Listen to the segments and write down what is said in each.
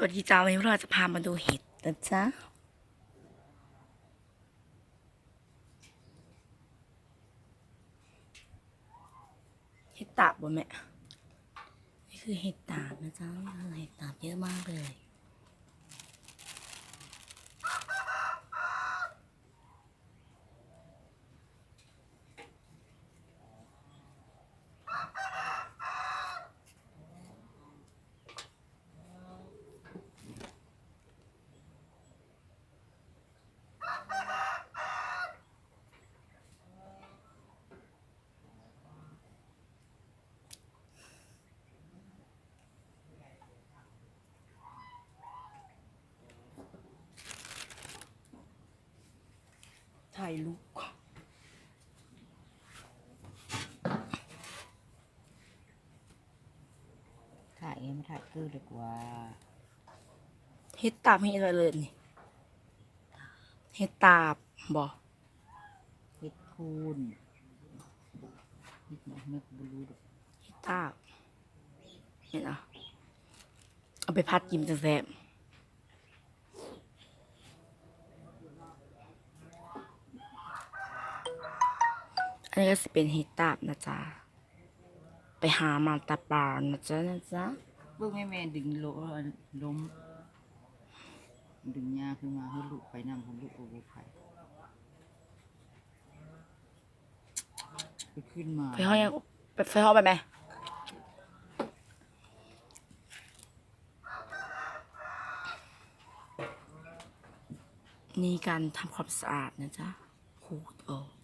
สวัสดีจ้าวันนี้เราจะพามาดูเห็ดนะจ๊ะเห็ดตาบบ่แม่นี่คือเห็ดตาบนะจ๊ะเห็ดตาบเยอะมากเลย ถ่ายรูปถ่ายไงมาถ่ายคือดีกว่าเห็ดตาบเห็ดอะไรเลยนี่เห็ดตาบบ่เฮ็ดคูนเฮ็ดหยังนึกบ่รู้ดอกเห็ดตาบเห็นอะเอาไปพัดกินจะแซ่บ นนี้ก็สิเป็นเห็ดตาบนะจ๊ะ ไปหามาตาปานะจ๊ะนะจ๊ะเบิ่งแม่แม่ดึงโลล้ม ดึงยาขึ้นมาให้ลูกไปนำให้ลูกโอ้โหไปไปขึ้นมาไปห้องยังไปไปห้องไปไหมนี่การทำความสะอาดนะจ๊ะขูดออก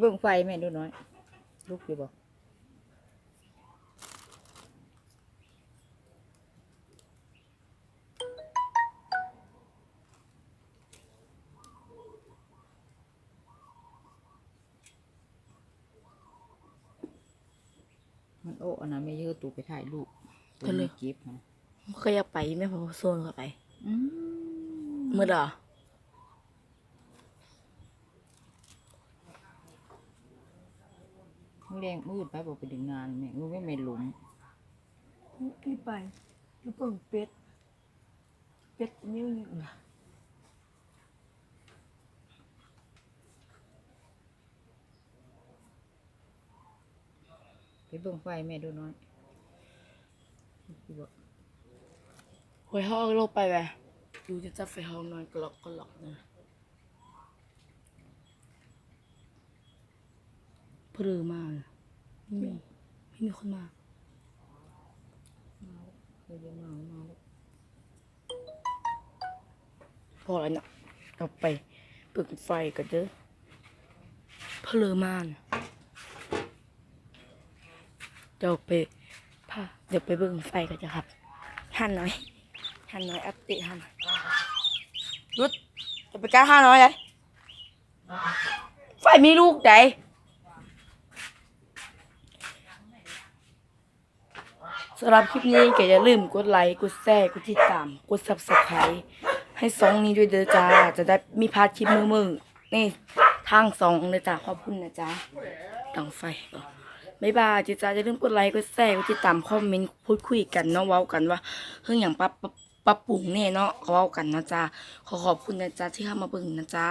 เบิ่งไฟแม่ดูน้อยลูกอยู่บ่มันโอ้อันนั้นไม่เยอะตูไปถ่ายรูปตัวนี้เก็บนะเคยอยากไปไม่พอโซนเข้าไป อืมมืดเหรอ มือแดงมืดไปบอกไปดึงงานแม่งูไม่ไม่หลุมพี่ไปลูกเปิงเป็ด เป็ดนิ้วนี่นะไปเบิ่งไฟแม่ดูน้อยอยู่บ่หวยห้องโลกไปไปดูจะจับไฟห้องนอนกลอกกลอกนะ เพลือมากเลยไม่มีไม่มีคนมาเคยเรียนมามาแล้วพอแล้วนะเอาไปเปิดไฟกันเด้อเพลือมากนะเดี๋ยวไปพาเดี๋ยวไปเบิ่งไฟกันจ้ะครับหันหน่อยหันหน่อยอัปเดตหันหน่อยหยุดจะไปก้าห้าน้อยเลยไฟมีลูกใด สำหรับคลิปนี้ก็อย่าลืมกดไลค์กดแชร์กดติดตามกด subscribe ให้สองนี้ด้วยเด้อจ้า จะได้มีพาร์ทคลิปมือมือนี่ทางสองเลยจ้าขอบคุณนะจ้าดังไฟก่อนบ๊ายบายจ้าอย่าลืมกดไลค์กดแชร์กดติดตามคอมเมนต์พูดคุยกันเนาะเว้ากันว่าเรื่องอย่างปรับปรับปรับปรุงแน่เนาะเขาเว้ากันนะจ๊ะขอขอบคุณนะจ๊ะที่เข้ามาเบิ่งนะจ๊ะ